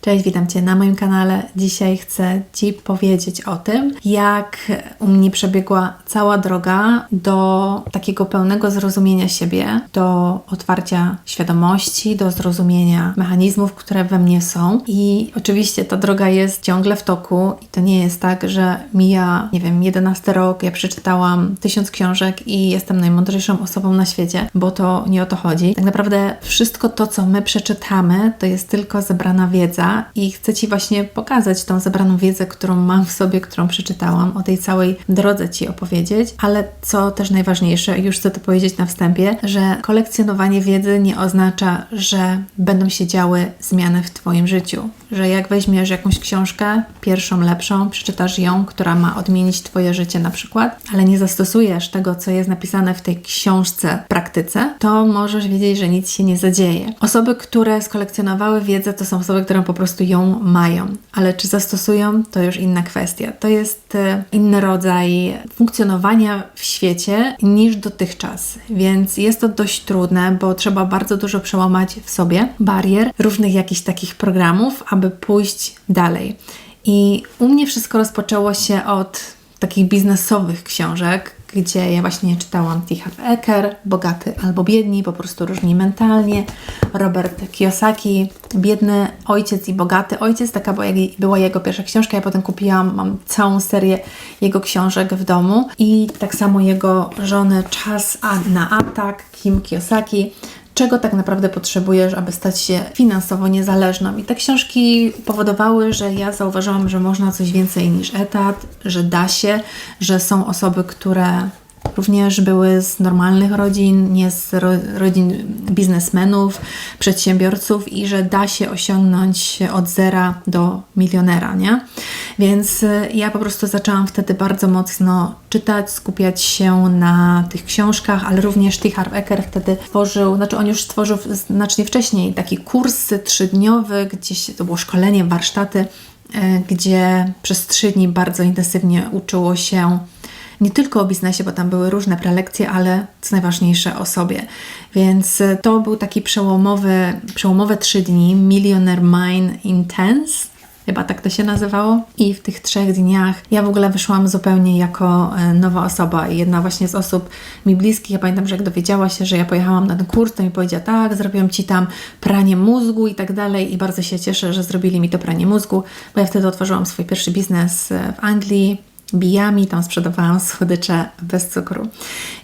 Cześć, witam Cię na moim kanale. Dzisiaj chcę Ci powiedzieć o tym, jak u mnie przebiegła cała droga do takiego pełnego zrozumienia siebie, do otwarcia świadomości, do zrozumienia mechanizmów, które we mnie są. I oczywiście ta droga jest ciągle w toku i to nie jest tak, że mija, nie wiem, 11 rok, ja przeczytałam tysiąc książek i jestem najmądrzejszą osobą na świecie, bo to nie o to chodzi. Tak naprawdę wszystko to, co my przeczytamy, to jest tylko zebrana wiedza i chcę Ci właśnie pokazać tą zebraną wiedzę, którą mam w sobie, którą przeczytałam, o tej całej drodze Ci opowiedzieć, ale co też najważniejsze, już chcę to powiedzieć na wstępie, że kolekcjonowanie wiedzy nie oznacza, że będą się działy zmiany w Twoim życiu, że jak weźmiesz jakąś książkę, pierwszą, lepszą, przeczytasz ją, która ma odmienić Twoje życie na przykład, ale nie zastosujesz tego, co jest napisane w tej książce w praktyce, to możesz wiedzieć, że nic się nie zadzieje. Osoby, które skolekcjonowały wiedzę, to są osoby, które po prostu ją mają, ale czy zastosują, to już inna kwestia. To jest e, inny rodzaj funkcjonowania w świecie niż dotychczas, więc jest to dość trudne, bo trzeba bardzo dużo przełamać w sobie barier, różnych jakichś takich programów, aby pójść dalej. I u mnie wszystko rozpoczęło się od takich biznesowych książek, gdzie ja właśnie czytałam T. Harv Eker, Bogaty albo Biedni, po prostu różni mentalnie, Robert Kiyosaki, Biedny Ojciec i Bogaty. Ojciec, taka była jego pierwsza książka, ja potem kupiłam, mam całą serię jego książek w domu. I tak samo jego żony Czas na atak, Kim Kiyosaki, czego tak naprawdę potrzebujesz, aby stać się finansowo niezależną. I te książki powodowały, że ja zauważyłam, że można coś więcej niż etat, że da się, że są osoby, które Również były z normalnych rodzin, nie z ro rodzin biznesmenów, przedsiębiorców i że da się osiągnąć od zera do milionera, nie? Więc y, ja po prostu zaczęłam wtedy bardzo mocno czytać, skupiać się na tych książkach, ale również T. Harv Eker wtedy tworzył, znaczy on już stworzył znacznie wcześniej taki kurs trzydniowy, gdzieś to było szkolenie, warsztaty, y, gdzie przez trzy dni bardzo intensywnie uczyło się nie tylko o biznesie, bo tam były różne prelekcje, ale co najważniejsze o sobie. Więc e, to był taki przełomowy, przełomowe trzy dni, Millionaire Mind Intense, chyba tak to się nazywało. I w tych trzech dniach ja w ogóle wyszłam zupełnie jako e, nowa osoba. Jedna właśnie z osób mi bliskich, ja pamiętam, że jak dowiedziała się, że ja pojechałam na ten kurs, to mi powiedziała, tak, zrobiłam Ci tam pranie mózgu i tak dalej. I bardzo się cieszę, że zrobili mi to pranie mózgu, bo ja wtedy otworzyłam swój pierwszy biznes e, w Anglii bijami, tam sprzedawałam słodycze bez cukru.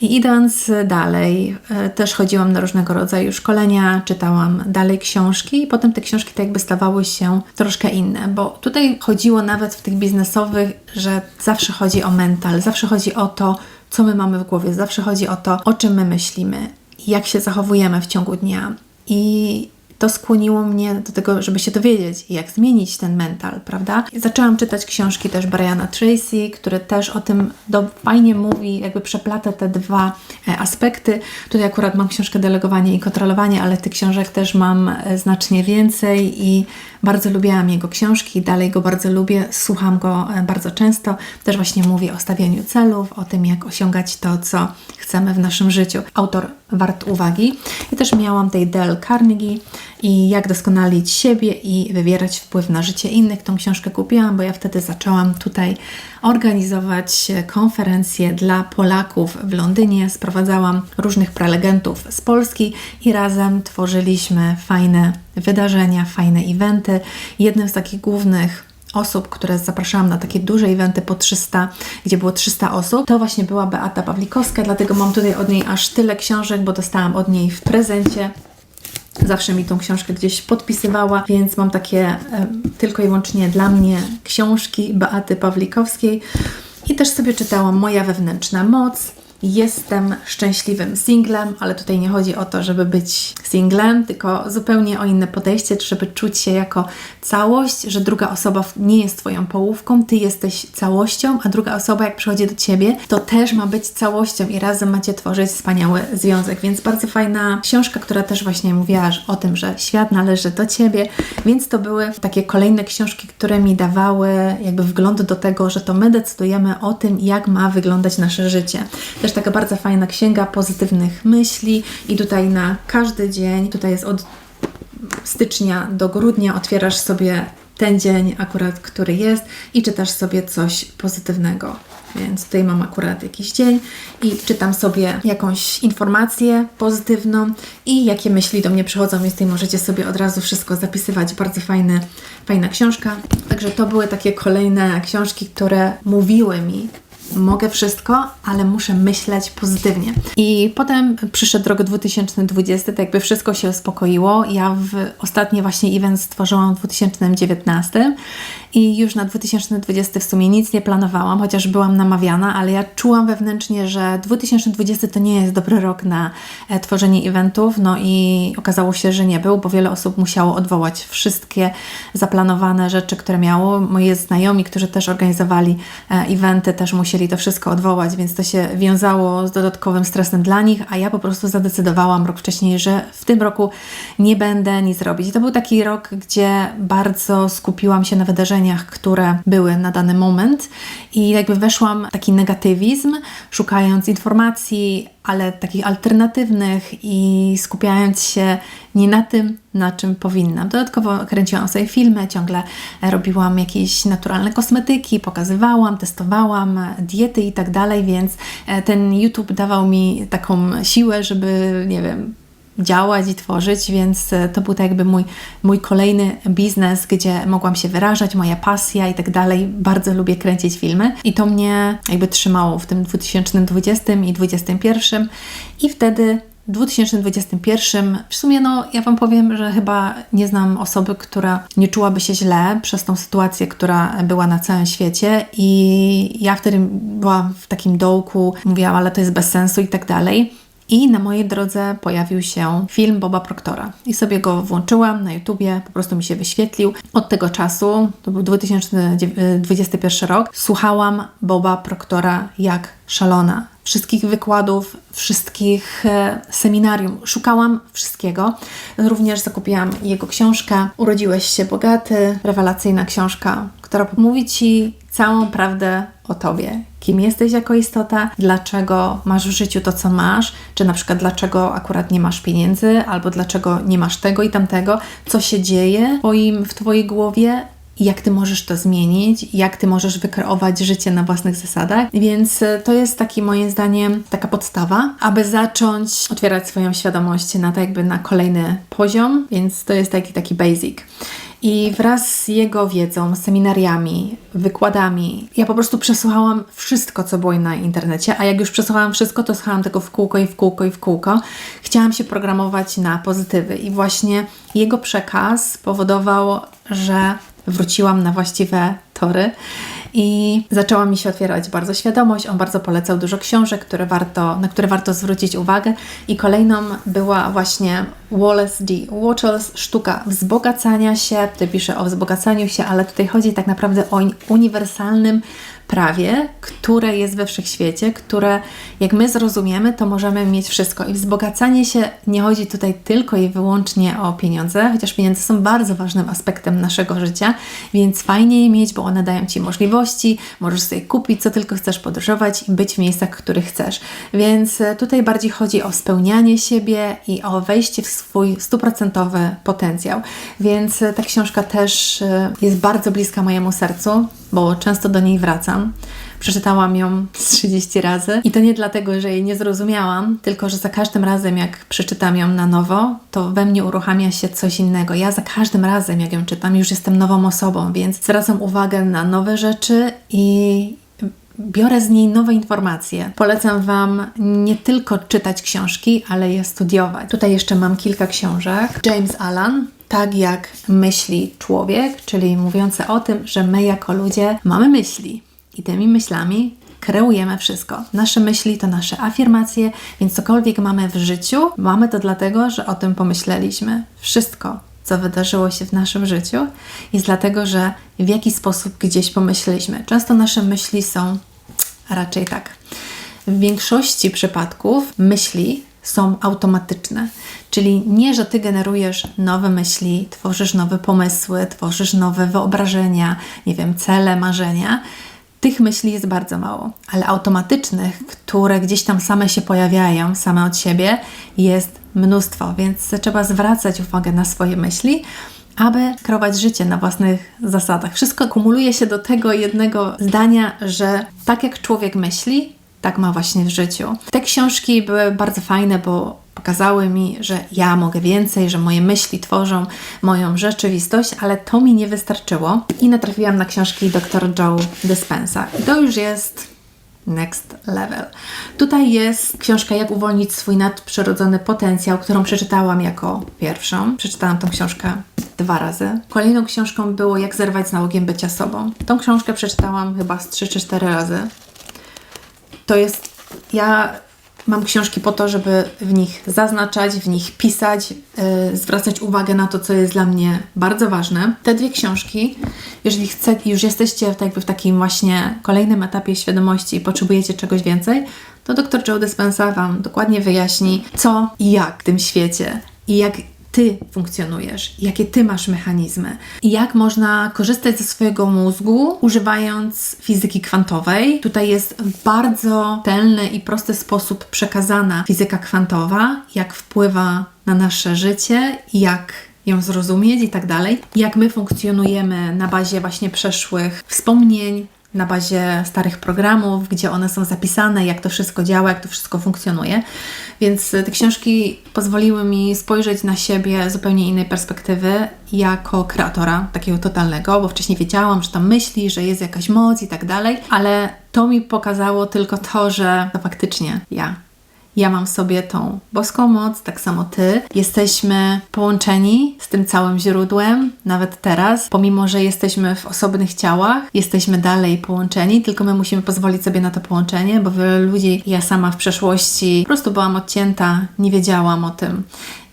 I idąc dalej, e, też chodziłam na różnego rodzaju szkolenia, czytałam dalej książki i potem te książki tak jakby stawały się troszkę inne, bo tutaj chodziło nawet w tych biznesowych, że zawsze chodzi o mental, zawsze chodzi o to, co my mamy w głowie, zawsze chodzi o to, o czym my myślimy, jak się zachowujemy w ciągu dnia. I to skłoniło mnie do tego, żeby się dowiedzieć, jak zmienić ten mental, prawda? Zaczęłam czytać książki też Briana Tracy, który też o tym do, fajnie mówi, jakby przeplata te dwa e, aspekty. Tutaj akurat mam książkę Delegowanie i Kontrolowanie, ale tych książek też mam e, znacznie więcej i bardzo lubiłam jego książki, dalej go bardzo lubię, słucham go e, bardzo często. Też właśnie mówi o stawianiu celów, o tym, jak osiągać to, co chcemy w naszym życiu. Autor wart uwagi. I też miałam tej Dale Carnegie i jak doskonalić siebie i wywierać wpływ na życie innych. Tą książkę kupiłam, bo ja wtedy zaczęłam tutaj organizować konferencje dla Polaków w Londynie. Sprowadzałam różnych prelegentów z Polski i razem tworzyliśmy fajne wydarzenia, fajne eventy. Jednym z takich głównych osób, które zapraszałam na takie duże eventy po 300, gdzie było 300 osób, to właśnie była Beata Pawlikowska, dlatego mam tutaj od niej aż tyle książek, bo dostałam od niej w prezencie. Zawsze mi tą książkę gdzieś podpisywała, więc mam takie e, tylko i wyłącznie dla mnie książki Beaty Pawlikowskiej. I też sobie czytałam Moja wewnętrzna moc, Jestem szczęśliwym singlem, ale tutaj nie chodzi o to, żeby być singlem, tylko zupełnie o inne podejście, żeby czuć się jako całość, że druga osoba nie jest Twoją połówką, Ty jesteś całością, a druga osoba, jak przychodzi do Ciebie, to też ma być całością i razem macie tworzyć wspaniały związek. Więc bardzo fajna książka, która też właśnie mówiła o tym, że świat należy do Ciebie, więc to były takie kolejne książki, które mi dawały jakby wgląd do tego, że to my decydujemy o tym, jak ma wyglądać nasze życie. Też taka bardzo fajna księga pozytywnych myśli i tutaj na każdy dzień, tutaj jest od stycznia do grudnia otwierasz sobie ten dzień akurat, który jest i czytasz sobie coś pozytywnego. Więc tutaj mam akurat jakiś dzień i czytam sobie jakąś informację pozytywną i jakie myśli do mnie przychodzą, więc tutaj możecie sobie od razu wszystko zapisywać. Bardzo fajny, fajna książka. Także to były takie kolejne książki, które mówiły mi, mogę wszystko, ale muszę myśleć pozytywnie. I potem przyszedł rok 2020, tak jakby wszystko się uspokoiło. Ja w ostatni właśnie event stworzyłam w 2019 i już na 2020 w sumie nic nie planowałam, chociaż byłam namawiana, ale ja czułam wewnętrznie, że 2020 to nie jest dobry rok na e, tworzenie eventów, no i okazało się, że nie był, bo wiele osób musiało odwołać wszystkie zaplanowane rzeczy, które miało. Moi znajomi, którzy też organizowali e, eventy, też musieli to wszystko odwołać, więc to się wiązało z dodatkowym stresem dla nich, a ja po prostu zadecydowałam rok wcześniej, że w tym roku nie będę nic robić. To był taki rok, gdzie bardzo skupiłam się na wydarzeniach, które były na dany moment i jakby weszłam w taki negatywizm, szukając informacji, ale takich alternatywnych i skupiając się nie na tym, na czym powinnam. Dodatkowo kręciłam sobie filmy, ciągle robiłam jakieś naturalne kosmetyki, pokazywałam, testowałam diety i tak dalej, więc e, ten YouTube dawał mi taką siłę, żeby, nie wiem, działać i tworzyć, więc e, to był tak jakby mój, mój kolejny biznes, gdzie mogłam się wyrażać, moja pasja i tak dalej. Bardzo lubię kręcić filmy i to mnie jakby trzymało w tym 2020 i 2021 i wtedy w 2021 w sumie no ja Wam powiem, że chyba nie znam osoby, która nie czułaby się źle przez tą sytuację, która była na całym świecie i ja wtedy byłam w takim dołku, mówiłam, ale to jest bez sensu i tak dalej. I na mojej drodze pojawił się film Boba Proctora. I sobie go włączyłam na YouTubie, po prostu mi się wyświetlił. Od tego czasu, to był 2021 rok, słuchałam Boba Proctora jak szalona. Wszystkich wykładów, wszystkich e, seminarium. Szukałam wszystkiego. Również zakupiłam jego książkę Urodziłeś się bogaty. Rewelacyjna książka, która mówi Ci całą prawdę o Tobie. Kim jesteś jako istota, dlaczego masz w życiu to, co masz, czy na przykład dlaczego akurat nie masz pieniędzy, albo dlaczego nie masz tego i tamtego, co się dzieje w, twoim, w Twojej głowie, jak ty możesz to zmienić, jak ty możesz wykreować życie na własnych zasadach. Więc e, to jest taki moim zdaniem taka podstawa, aby zacząć otwierać swoją świadomość na tak jakby na kolejny poziom, więc to jest taki taki basic. I wraz z jego wiedzą, seminariami, wykładami, ja po prostu przesłuchałam wszystko, co było na internecie, a jak już przesłuchałam wszystko, to słuchałam tego w kółko i w kółko i w kółko. Chciałam się programować na pozytywy i właśnie jego przekaz powodował, że wróciłam na właściwe tory i zaczęła mi się otwierać bardzo świadomość. On bardzo polecał dużo książek, które warto, na które warto zwrócić uwagę. I kolejną była właśnie Wallace D. Wattles, sztuka wzbogacania się. Tutaj pisze o wzbogacaniu się, ale tutaj chodzi tak naprawdę o uniwersalnym prawie, które jest we wszechświecie, które jak my zrozumiemy, to możemy mieć wszystko. I wzbogacanie się nie chodzi tutaj tylko i wyłącznie o pieniądze, chociaż pieniądze są bardzo ważnym aspektem naszego życia, więc fajnie je mieć, bo one dają Ci możliwości, możesz sobie kupić co tylko chcesz, podróżować i być w miejscach, których chcesz. Więc e, tutaj bardziej chodzi o spełnianie siebie i o wejście w swój stuprocentowy potencjał. Więc e, ta książka też e, jest bardzo bliska mojemu sercu bo często do niej wracam. Przeczytałam ją z 30 razy i to nie dlatego, że jej nie zrozumiałam, tylko że za każdym razem, jak przeczytam ją na nowo, to we mnie uruchamia się coś innego. Ja za każdym razem, jak ją czytam, już jestem nową osobą, więc zwracam uwagę na nowe rzeczy i biorę z niej nowe informacje. Polecam Wam nie tylko czytać książki, ale je studiować. Tutaj jeszcze mam kilka książek. James Allan, tak jak myśli człowiek, czyli mówiące o tym, że my jako ludzie mamy myśli i tymi myślami kreujemy wszystko. Nasze myśli to nasze afirmacje, więc cokolwiek mamy w życiu, mamy to dlatego, że o tym pomyśleliśmy. Wszystko, co wydarzyło się w naszym życiu, jest dlatego, że w jakiś sposób gdzieś pomyśleliśmy. Często nasze myśli są raczej tak. W większości przypadków myśli są automatyczne. Czyli nie, że ty generujesz nowe myśli, tworzysz nowe pomysły, tworzysz nowe wyobrażenia, nie wiem, cele, marzenia. Tych myśli jest bardzo mało, ale automatycznych, które gdzieś tam same się pojawiają, same od siebie, jest mnóstwo, więc trzeba zwracać uwagę na swoje myśli, aby kreować życie na własnych zasadach. Wszystko kumuluje się do tego jednego zdania, że tak jak człowiek myśli, tak ma właśnie w życiu. Te książki były bardzo fajne, bo pokazały mi, że ja mogę więcej, że moje myśli tworzą moją rzeczywistość, ale to mi nie wystarczyło i natrafiłam na książki dr Joe Dispenza. I to już jest next level. Tutaj jest książka Jak uwolnić swój nadprzyrodzony potencjał, którą przeczytałam jako pierwszą. Przeczytałam tą książkę dwa razy. Kolejną książką było Jak zerwać z nałogiem bycia sobą. Tą książkę przeczytałam chyba z 3 czy 4 razy. To jest. Ja mam książki po to, żeby w nich zaznaczać, w nich pisać, yy, zwracać uwagę na to, co jest dla mnie bardzo ważne. Te dwie książki, jeżeli chcecie, już jesteście tak jakby w takim właśnie kolejnym etapie świadomości i potrzebujecie czegoś więcej, to dr Joe Dispenza Wam dokładnie wyjaśni, co i jak w tym świecie i jak ty funkcjonujesz, jakie ty masz mechanizmy i jak można korzystać ze swojego mózgu używając fizyki kwantowej. Tutaj jest w bardzo telny i prosty sposób przekazana fizyka kwantowa, jak wpływa na nasze życie, jak ją zrozumieć i tak dalej. Jak my funkcjonujemy na bazie właśnie przeszłych wspomnień, na bazie starych programów, gdzie one są zapisane, jak to wszystko działa, jak to wszystko funkcjonuje. Więc te książki pozwoliły mi spojrzeć na siebie zupełnie innej perspektywy jako kreatora takiego totalnego, bo wcześniej wiedziałam, że tam myśli, że jest jakaś moc i tak dalej, ale to mi pokazało tylko to, że to faktycznie ja ja mam w sobie tą boską moc, tak samo Ty. Jesteśmy połączeni z tym całym źródłem, nawet teraz, pomimo że jesteśmy w osobnych ciałach, jesteśmy dalej połączeni, tylko my musimy pozwolić sobie na to połączenie, bo wiele ludzi, ja sama w przeszłości po prostu byłam odcięta, nie wiedziałam o tym.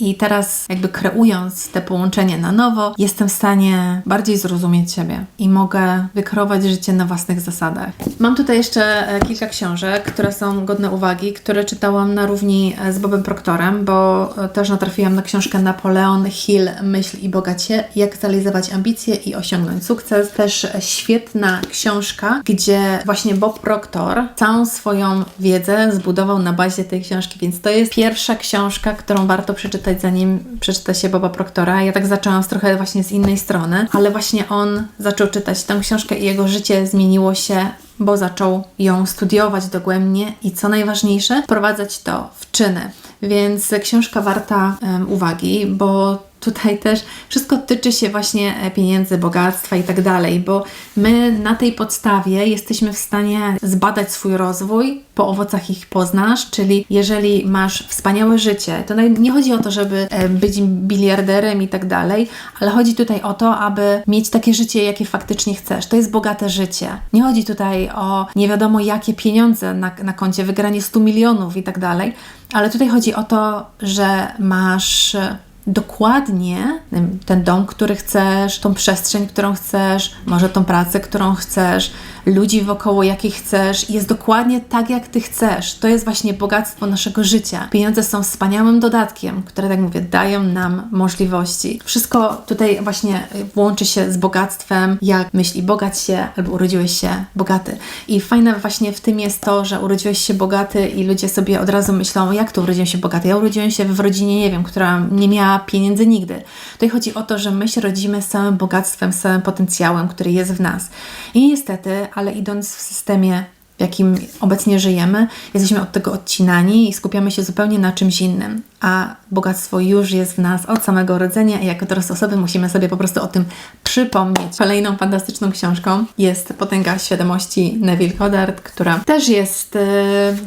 I teraz, jakby kreując te połączenie na nowo, jestem w stanie bardziej zrozumieć siebie i mogę wykreować życie na własnych zasadach. Mam tutaj jeszcze e, kilka książek, które są godne uwagi, które czytałam na równi e, z Bobem Proctorem, bo e, też natrafiłam na książkę Napoleon Hill Myśl i Bogacie jak zrealizować ambicje i osiągnąć sukces. Też świetna książka, gdzie właśnie Bob Proctor całą swoją wiedzę zbudował na bazie tej książki, więc to jest pierwsza książka, którą warto przeczytać zanim przeczyta się Boba Proctora. Ja tak zaczęłam trochę właśnie z innej strony, ale właśnie on zaczął czytać tę książkę i jego życie zmieniło się bo zaczął ją studiować dogłębnie i co najważniejsze, wprowadzać to w czyny. Więc książka warta um, uwagi, bo tutaj też wszystko tyczy się właśnie e, pieniędzy, bogactwa i tak dalej, bo my na tej podstawie jesteśmy w stanie zbadać swój rozwój, po owocach ich poznasz, czyli jeżeli masz wspaniałe życie, to nie chodzi o to, żeby e, być biliarderem i tak dalej, ale chodzi tutaj o to, aby mieć takie życie, jakie faktycznie chcesz. To jest bogate życie. Nie chodzi tutaj o nie wiadomo jakie pieniądze na, na koncie, wygranie 100 milionów i tak dalej, ale tutaj chodzi o to, że masz dokładnie ten dom, który chcesz, tą przestrzeń, którą chcesz, może tą pracę, którą chcesz, ludzi wokoło, jakich chcesz, jest dokładnie tak, jak ty chcesz. To jest właśnie bogactwo naszego życia. Pieniądze są wspaniałym dodatkiem, które, tak mówię, dają nam możliwości. Wszystko tutaj właśnie łączy się z bogactwem, jak myśli bogać się albo urodziłeś się bogaty. I fajne właśnie w tym jest to, że urodziłeś się bogaty i ludzie sobie od razu myślą, jak to urodziłem się bogaty? Ja urodziłem się w rodzinie, nie wiem, która nie miała pieniędzy nigdy. Tutaj chodzi o to, że my się rodzimy z całym bogactwem, z całym potencjałem, który jest w nas. I niestety, ale idąc w systemie w jakim obecnie żyjemy, jesteśmy od tego odcinani i skupiamy się zupełnie na czymś innym a bogactwo już jest w nas od samego urodzenia i jako dorosłe osoby musimy sobie po prostu o tym przypomnieć. Kolejną fantastyczną książką jest Potęga Świadomości Neville Goddard, która też jest e,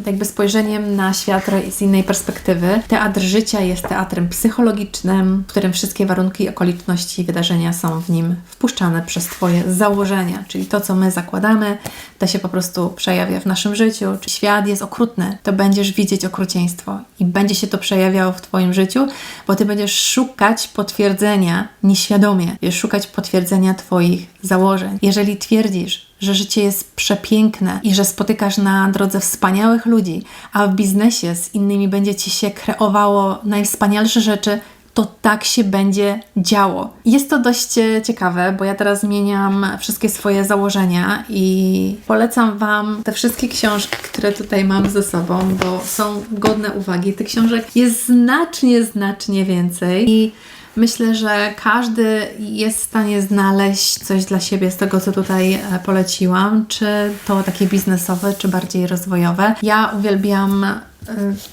jakby spojrzeniem na świat z innej perspektywy. Teatr życia jest teatrem psychologicznym, w którym wszystkie warunki, okoliczności i wydarzenia są w nim wpuszczane przez Twoje założenia, czyli to, co my zakładamy, to się po prostu w naszym życiu. Czy świat jest okrutny, to będziesz widzieć okrucieństwo i będzie się to przejawiało w Twoim życiu, bo Ty będziesz szukać potwierdzenia nieświadomie, będziesz szukać potwierdzenia Twoich założeń. Jeżeli twierdzisz, że życie jest przepiękne i że spotykasz na drodze wspaniałych ludzi, a w biznesie z innymi będzie Ci się kreowało najwspanialsze rzeczy, to tak się będzie działo. Jest to dość e, ciekawe, bo ja teraz zmieniam wszystkie swoje założenia i polecam Wam te wszystkie książki, które tutaj mam ze sobą, bo są godne uwagi. Tych książek jest znacznie, znacznie więcej i Myślę, że każdy jest w stanie znaleźć coś dla siebie z tego, co tutaj e, poleciłam, czy to takie biznesowe, czy bardziej rozwojowe. Ja uwielbiam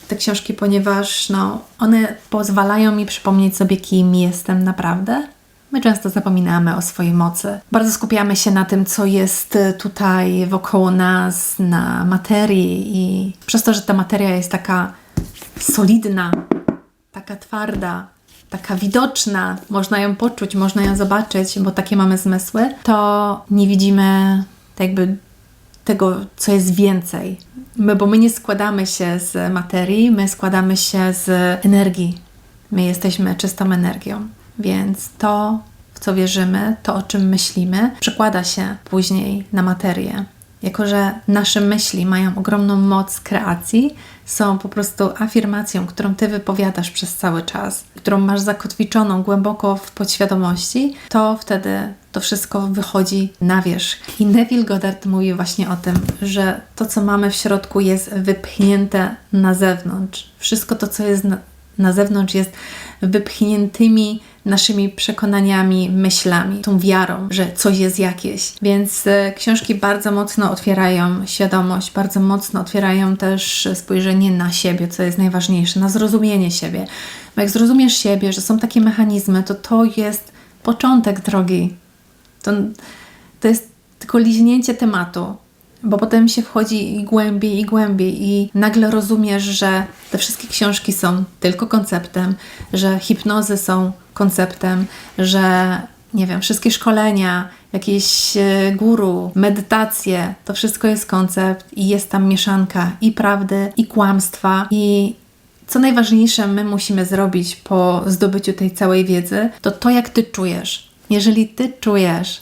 te książki, ponieważ no, one pozwalają mi przypomnieć sobie, kim jestem naprawdę. My często zapominamy o swojej mocy. Bardzo skupiamy się na tym, co jest tutaj wokoło nas, na materii, i przez to, że ta materia jest taka solidna, taka twarda, taka widoczna, można ją poczuć, można ją zobaczyć, bo takie mamy zmysły, to nie widzimy jakby tego, co jest więcej. My, bo my nie składamy się z materii, my składamy się z energii. My jesteśmy czystą energią. Więc to, w co wierzymy, to, o czym myślimy, przekłada się później na materię. Jako, że nasze myśli mają ogromną moc kreacji, są po prostu afirmacją, którą ty wypowiadasz przez cały czas, którą masz zakotwiczoną głęboko w podświadomości, to wtedy to wszystko wychodzi na wierzch. I Neville Goddard mówi właśnie o tym, że to, co mamy w środku, jest wypchnięte na zewnątrz. Wszystko to, co jest na, na zewnątrz, jest wypchniętymi naszymi przekonaniami, myślami, tą wiarą, że coś jest jakieś. Więc e, książki bardzo mocno otwierają świadomość, bardzo mocno otwierają też spojrzenie na siebie, co jest najważniejsze, na zrozumienie siebie. Bo jak zrozumiesz siebie, że są takie mechanizmy, to to jest początek drogi. To, to jest tylko liźnięcie tematu bo potem się wchodzi i głębiej, i głębiej, i nagle rozumiesz, że te wszystkie książki są tylko konceptem, że hipnozy są konceptem, że nie wiem, wszystkie szkolenia, jakieś e, guru, medytacje, to wszystko jest koncept i jest tam mieszanka i prawdy, i kłamstwa, i co najważniejsze, my musimy zrobić po zdobyciu tej całej wiedzy, to to, jak ty czujesz. Jeżeli ty czujesz,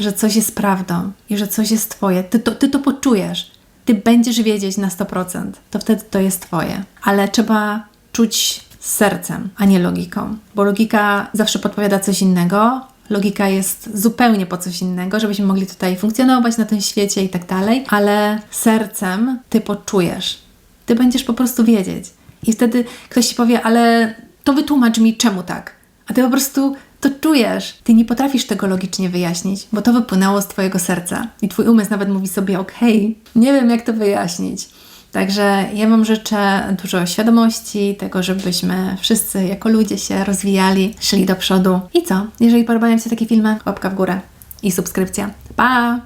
że coś jest prawdą i że coś jest Twoje, ty to, ty to poczujesz, ty będziesz wiedzieć na 100%, to wtedy to jest Twoje. Ale trzeba czuć sercem, a nie logiką, bo logika zawsze podpowiada coś innego. Logika jest zupełnie po coś innego, żebyśmy mogli tutaj funkcjonować na tym świecie i tak dalej, ale sercem ty poczujesz. Ty będziesz po prostu wiedzieć. I wtedy ktoś ci powie, ale to wytłumacz mi, czemu tak. A ty po prostu to czujesz. Ty nie potrafisz tego logicznie wyjaśnić, bo to wypłynęło z Twojego serca. I Twój umysł nawet mówi sobie, okej, nie wiem jak to wyjaśnić. Także ja Wam życzę dużo świadomości, tego, żebyśmy wszyscy jako ludzie się rozwijali, szli do przodu. I co? Jeżeli podobają Ci się takie filmy, łapka w górę i subskrypcja. Pa!